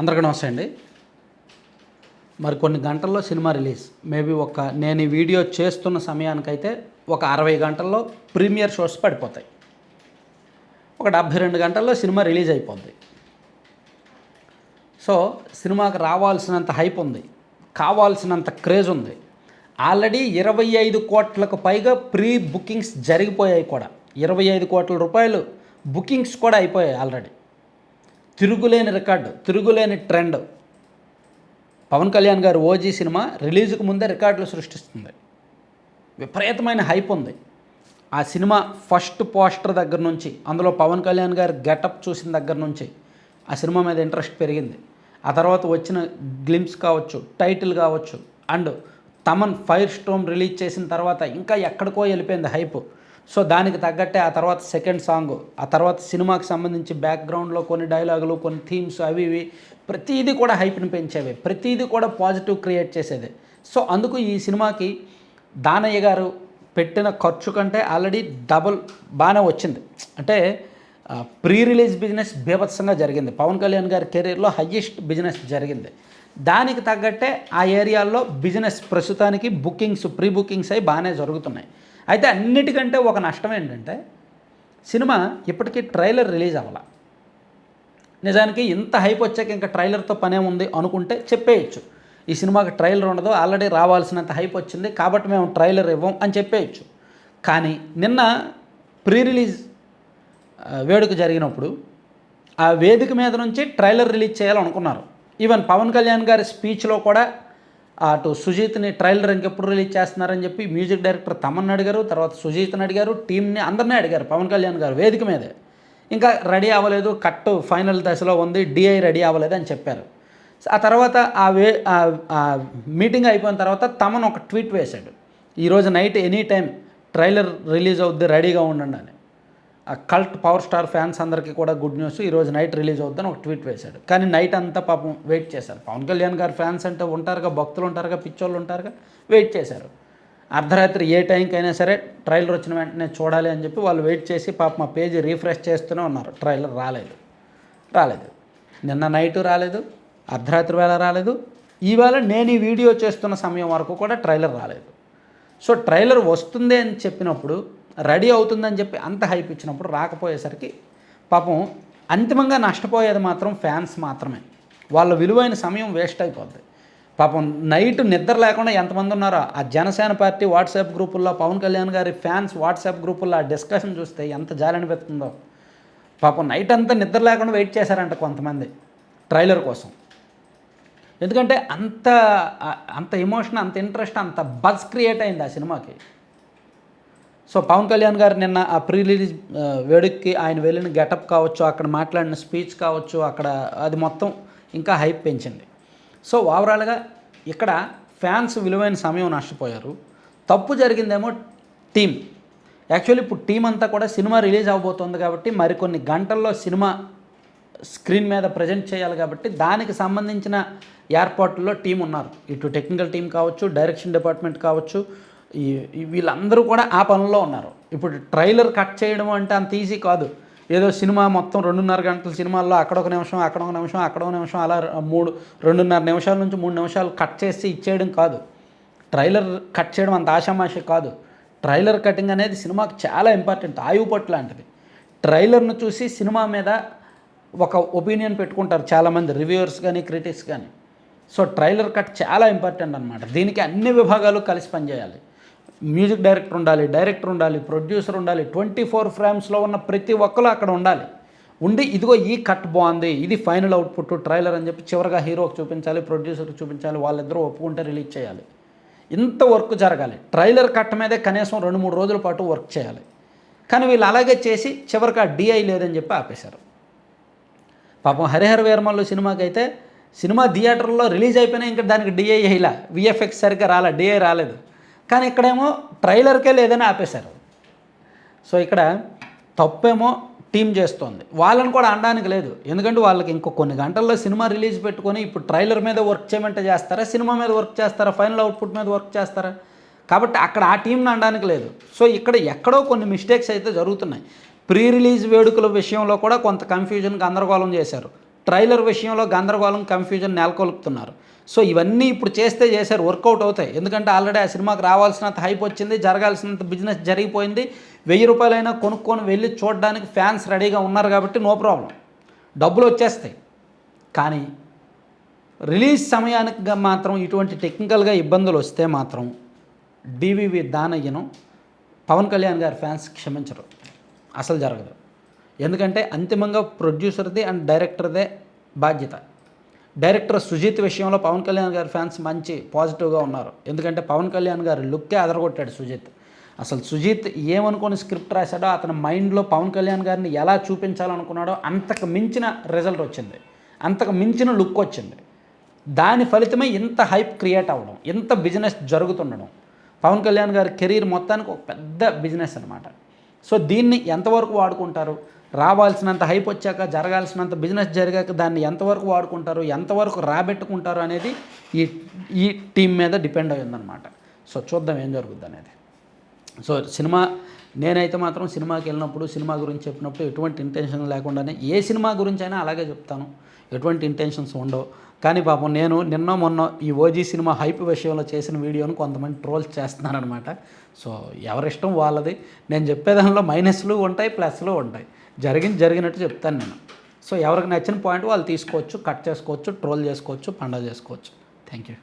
అందరికీ నమస్తే అండి. మరి కొన్ని గంటల్లో సినిమా రిలీజ్. మేబీ ఒక నేను ఈ వీడియో చేస్తున్న సమయానికైతే ఒక అరవై గంటల్లో ప్రీమియర్ షోస్ పడిపోతాయి. ఒక డెబ్భై రెండు గంటల్లో సినిమా రిలీజ్ అయిపోద్ది. సో సినిమాకి రావాల్సినంత హైప్ ఉంది. కావాల్సినంత క్రేజ్ ఉంది. ఆల్రెడీ ఇరవై ఐదు కోట్లకు పైగా ప్రీ బుకింగ్స్ జరిగిపోయాయి కూడా. ఇరవై ఐదు కోట్ల రూపాయలు బుకింగ్స్ కూడా అయిపోయాయి ఆల్రెడీ. తిరుగులేని రికార్డు తిరుగులేని ట్రెండ్. పవన్ కళ్యాణ్ గారు ఓజీ సినిమా రిలీజ్కి ముందే రికార్డులు సృష్టిస్తుంది. విపరీతమైన హైప్ ఉంది. ఆ సినిమా ఫస్ట్ పోస్టర్ దగ్గర నుంచి అందులో పవన్ కళ్యాణ్ గారి గెటప్ చూసిన దగ్గర నుంచి ఆ సినిమా మీద ఇంట్రెస్ట్ పెరిగింది. ఆ తర్వాత వచ్చిన గ్లిమ్స్ కావచ్చు టైటిల్ కావచ్చు and Thaman fire storm release చేసిన తర్వాత ఇంకా ఎక్కడికో వెళ్ళిపోయింది హైప్. సో దానికి తగ్గట్టే ఆ తర్వాత సెకండ్ సాంగ్ ఆ తర్వాత సినిమాకి సంబంధించి బ్యాక్గ్రౌండ్లో కొన్ని డైలాగులు కొన్ని థీమ్స్ అవి ఇవి ప్రతిదీ కూడా హైప్ని పెంచేవి. ప్రతిదీ కూడా పాజిటివ్ క్రియేట్ చేసేది. సో అందుకు ఈ సినిమాకి దానయ్య గారు పెట్టిన ఖర్చు కంటే ఆల్రెడీ డబుల్ బాగానే వచ్చింది. అంటే ప్రీ రిలీజ్ బిజినెస్ బీభత్సంగా జరిగింది. పవన్ కళ్యాణ్ గారి కెరీర్లో హయ్యెస్ట్ బిజినెస్ జరిగింది. దానికి తగ్గట్టే ఆ ఏరియాల్లో బిజినెస్ ప్రస్తుతానికి బుకింగ్స్ ప్రీ బుకింగ్స్ అయి బాగానే జరుగుతున్నాయి. అయితే అన్నిటికంటే ఒక నష్టం ఏంటంటే సినిమా ఇప్పటికీ ట్రైలర్ రిలీజ్ అవ్వాల. నిజానికి ఇంత హైప్ వచ్చాక ఇంకా ట్రైలర్తో పనే ఉంది అనుకుంటే చెప్పేయచ్చు. ఈ సినిమాకి ట్రైలర్ ఉండదు ఆల్రెడీ రావాల్సినంత హైప్ వచ్చింది కాబట్టి మేము ట్రైలర్ ఇవ్వం అని చెప్పేయచ్చు. కానీ నిన్న ప్రీ రిలీజ్ వేడుక జరిగినప్పుడు ఆ వేదిక మీద నుంచి ట్రైలర్ రిలీజ్ చేయాలనుకున్నారు. ఈవెన్ పవన్ కళ్యాణ్ గారి స్పీచ్లో కూడా అటు సుజీత్ని ట్రైలర్ ఇంకెప్పుడు రిలీజ్ చేస్తున్నారని చెప్పి మ్యూజిక్ డైరెక్టర్ తమన్ అడిగారు తర్వాత సుజీత్ని అడిగారు టీంని అందరినీ అడిగారు పవన్ కళ్యాణ్ గారు వేదిక మీదే. ఇంకా రెడీ అవ్వలేదు కట్ ఫైనల్ దశలో ఉంది డిఐ రెడీ అవ్వలేదు అని చెప్పారు. ఆ తర్వాత ఆ వే మీటింగ్ అయిపోయిన తర్వాత తమన్ ఒక ట్వీట్ వేశాడు. ఈరోజు night any time trailer release అవుద్ది రెడీగా ఉండండి అని. కల్ట్ పవర్ స్టార్ ఫ్యాన్స్ అందరికీ కూడా గుడ్ న్యూస్. ఈరోజు నైట్ రిలీజ్ అవుద్దని ఒక ట్వీట్ వేశాడు. కానీ నైట్ అంతా పాపం వెయిట్ చేశారు. పవన్ కళ్యాణ్ గారి ఫ్యాన్స్ అంటే ఉంటారుగా భక్తులు ఉంటారుగా పిచ్చోళ్ళు ఉంటారుగా వెయిట్ చేశారు. అర్ధరాత్రి ఏ టైంకైనా సరే ట్రైలర్ వచ్చిన వెంటనే చూడాలి అని చెప్పి వాళ్ళు వెయిట్ చేసి పాప మా పేజీ రీఫ్రెష్ చేస్తూనే ఉన్నారు. ట్రైలర్ రాలేదు. రాలేదు. నిన్న నైట్ రాలేదు. అర్ధరాత్రి వేళ రాలేదు. ఈవేళ నేను ఈ వీడియో చేస్తున్న సమయం వరకు కూడా ట్రైలర్ రాలేదు. సో ట్రైలర్ వస్తుంది అని చెప్పినప్పుడు రెడీ అవుతుందని చెప్పి అంత హైప్ ఇచ్చినప్పుడు రాకపోయేసరికి పాపం అంతిమంగా నష్టపోయేది మాత్రం ఫ్యాన్స్ మాత్రమే. వాళ్ళ విలువైన సమయం వేస్ట్ అయిపోద్ది. పాపం నైట్ నిద్ర లేకుండా ఎంతమంది ఉన్నారో ఆ జనసేన పార్టీ వాట్సాప్ గ్రూపుల్లో పవన్ కళ్యాణ్ గారి ఫ్యాన్స్ వాట్సాప్ గ్రూపుల్లో ఆ డిస్కషన్ చూస్తే ఎంత జాలి అనిపిస్తుందో పాపం నైట్ అంతా నిద్ర లేకుండా వెయిట్ చేశారంట కొంతమంది ట్రైలర్ కోసం. ఎందుకంటే అంత అంత ఎమోషన్ అంత ఇంట్రెస్ట్ అంత బజ్ క్రియేట్ అయింది ఆ సినిమాకి. సో పవన్ కళ్యాణ్ గారు నిన్న ఆ ప్రీ రిలీజ్ వేడుకకి ఆయన వెళ్ళిన గెటప్ కావచ్చు అక్కడ మాట్లాడిన స్పీచ్ కావచ్చు అక్కడ అది మొత్తం ఇంకా హైప్ పెంచింది. సో ఓవరాల్గా ఇక్కడ ఫ్యాన్స్ విలువైన సమయం నష్టపోయారు. తప్పు జరిగిందేమో టీం యాక్చువల్లీ ఇప్పుడు టీం అంతా కూడా సినిమా రిలీజ్ అవబోతోంది కాబట్టి మరికొన్ని గంటల్లో సినిమా స్క్రీన్ మీద ప్రజెంట్ చేయాలి కాబట్టి దానికి సంబంధించిన ఏర్పాట్లలో టీం ఉన్నారు. ఇటు టెక్నికల్ టీం కావచ్చు డైరెక్షన్ డిపార్ట్మెంట్ కావచ్చు ఈ వీళ్ళందరూ కూడా ఆ పనుల్లో ఉన్నారు. ఇప్పుడు ట్రైలర్ కట్ చేయడం అంటే అంత ఈజీ కాదు. ఏదో సినిమా మొత్తం రెండున్నర గంటల సినిమాల్లో అక్కడ ఒక నిమిషం అక్కడ ఒక నిమిషం అక్కడ ఒక నిమిషం అలా మూడు రెండున్నర నిమిషాల నుంచి మూడు నిమిషాలు కట్ చేసి ఇచ్చేయడం కాదు. ట్రైలర్ కట్ చేయడం అంత ఆషామాషి కాదు. ట్రైలర్ కటింగ్ అనేది సినిమాకి చాలా ఇంపార్టెంట్ ఆయువు పట్టు లాంటిది. ట్రైలర్ను చూసి సినిమా మీద ఒక ఒపీనియన్ పెట్టుకుంటారు చాలామంది రివ్యూవర్స్ కానీ క్రిటిక్స్ కానీ. సో ట్రైలర్ కట్ చాలా ఇంపార్టెంట్ అనమాట దీనికి అన్ని విభాగాలు కలిసి పనిచేయాలి. మ్యూజిక్ డైరెక్టర్ ఉండాలి డైరెక్టర్ ఉండాలి ప్రొడ్యూసర్ ఉండాలి ట్వంటీ ఫోర్ ఫ్రేమ్స్లో ఉన్న ప్రతి ఒక్కరు అక్కడ ఉండాలి. ఉండి ఇదిగో ఈ కట్ బాగుంది ఇది ఫైనల్ అవుట్పుట్ ట్రైలర్ అని చెప్పి చివరిగా హీరోకి చూపించాలి ప్రొడ్యూసర్కి చూపించాలి వాళ్ళిద్దరూ ఒప్పుకుంటే రిలీజ్ చేయాలి. ఇంత వర్క్ జరగాలి. ట్రైలర్ కట్ మీదే కనీసం రెండు మూడు రోజుల పాటు వర్క్ చేయాలి. కానీ వీళ్ళు అలాగే చేసి చివరికి ఆ డిఐ లేదని చెప్పి ఆపేశారు. పాపం హరిహర వీరమల్లు సినిమాకి అయితే సినిమా థియేటర్లో రిలీజ్ అయిపోయినా ఇంకా దానికి డిఐ వేయలా. విఎఫ్ఎక్స్ సరిగ్గా రాలే డిఐ రాలేదు. కానీ ఇక్కడేమో ట్రైలర్కే లేదని ఆపేశారు. సో ఇక్కడ తప్పేమో టీం చేస్తోంది. వాళ్ళని కూడా అనడానికి లేదు. ఎందుకంటే వాళ్ళకి ఇంకో కొన్ని గంటల్లో సినిమా రిలీజ్ పెట్టుకొని ఇప్పుడు ట్రైలర్ మీద వర్క్ చేయమంటే చేస్తారా? సినిమా మీద వర్క్ చేస్తారా? ఫైనల్ అవుట్పుట్ మీద వర్క్ చేస్తారా? కాబట్టి అక్కడ ఆ టీంని అనడానికి లేదు. సో ఇక్కడ ఎక్కడో కొన్ని మిస్టేక్స్ అయితే జరుగుతున్నాయి. ప్రీ రిలీజ్ వేడుకల విషయంలో కూడా కొంత కన్ఫ్యూజన్ గందరగోళం చేశారు. ట్రైలర్ విషయంలో గందరగోళం కన్ఫ్యూజన్ నెలకొల్పుతున్నారు. సో ఇవన్నీ ఇప్పుడు చేస్తే చేశారు వర్కౌట్ అవుతాయి. ఎందుకంటే ఆల్రెడీ ఆ సినిమాకి రావాల్సినంత హైప్ వచ్చింది జరగాల్సినంత బిజినెస్ జరిగిపోయింది. వెయ్యి రూపాయలైనా కొనుక్కొని వెళ్ళి చూడడానికి ఫ్యాన్స్ రెడీగా ఉన్నారు కాబట్టి నో ప్రాబ్లం డబ్బులు వచ్చేస్తాయి. కానీ రిలీజ్ సమయానికి మాత్రం ఇటువంటి టెక్నికల్గా ఇబ్బందులు వస్తే మాత్రం డివివి దానయ్యను పవన్ కళ్యాణ్ గారి ఫ్యాన్స్ క్షమించరు. అసలు జరగదు. ఎందుకంటే అంతిమంగా ప్రొడ్యూసర్ది అండ్ డైరెక్టర్దే బాధ్యత. డైరెక్టర్ సుజిత్ విషయంలో పవన్ కళ్యాణ్ గారి ఫ్యాన్స్ మంచి పాజిటివ్గా ఉన్నారు. ఎందుకంటే పవన్ కళ్యాణ్ గారి లుక్కే అదరగొట్టాడు సుజిత్. అసలు సుజిత్ ఏమనుకుని స్క్రిప్ట్ రాశాడో అతని మైండ్లో పవన్ కళ్యాణ్ గారిని ఎలా చూపించాలనుకున్నాడో అంతకు మించిన రిజల్ట్ వచ్చింది. అంతకు మించిన లుక్ వచ్చింది. దాని ఫలితమే ఇంత హైప్ క్రియేట్ అవ్వడం ఇంత బిజినెస్ జరుగుతుండడం. పవన్ కళ్యాణ్ గారి కెరీర్ మొత్తానికి ఒక పెద్ద బిజినెస్ అనమాట సో దీన్ని ఎంతవరకు వాడుకుంటారు? రావాల్సినంత హైప్ వచ్చాక జరగాల్సినంత బిజినెస్ జరిగాక దాన్ని ఎంతవరకు వాడుకుంటారు ఎంతవరకు రాబెట్టుకుంటారు అనేది ఈ ఈ టీం మీద డిపెండ్ అయి ఉందన్నమాట. సో చూద్దాం ఏం జరుగుద్ది అనేది. సో సినిమా నేనైతే మాత్రం సినిమాకి వెళ్ళినప్పుడు సినిమా గురించి చెప్పినప్పుడు ఎటువంటి ఇంటెన్షన్ లేకుండానే ఏ సినిమా గురించి అయినా అలాగే చెప్తాను. ఎటువంటి ఇంటెన్షన్స్ ఉండవు. కానీ పాపం నేను నిన్న మొన్న ఈ ఓజీ సినిమా హైప్ విషయంలో చేసిన వీడియోను కొంతమంది ట్రోల్స్ చేస్తున్నారనమాట సో ఎవరిష్టం వాళ్ళది. నేను చెప్పేదానిలో మైనస్లు ఉంటాయి ప్లస్లు ఉంటాయి. జరిగింది జరిగినట్టు చెప్తాను నేను. సో ఎవరికి నచ్చిన పాయింట్ వాళ్ళు తీసుకోవచ్చు కట్ చేసుకోవచ్చు ట్రోల్ చేసుకోవచ్చు పండగ చేసుకోవచ్చు. Thank you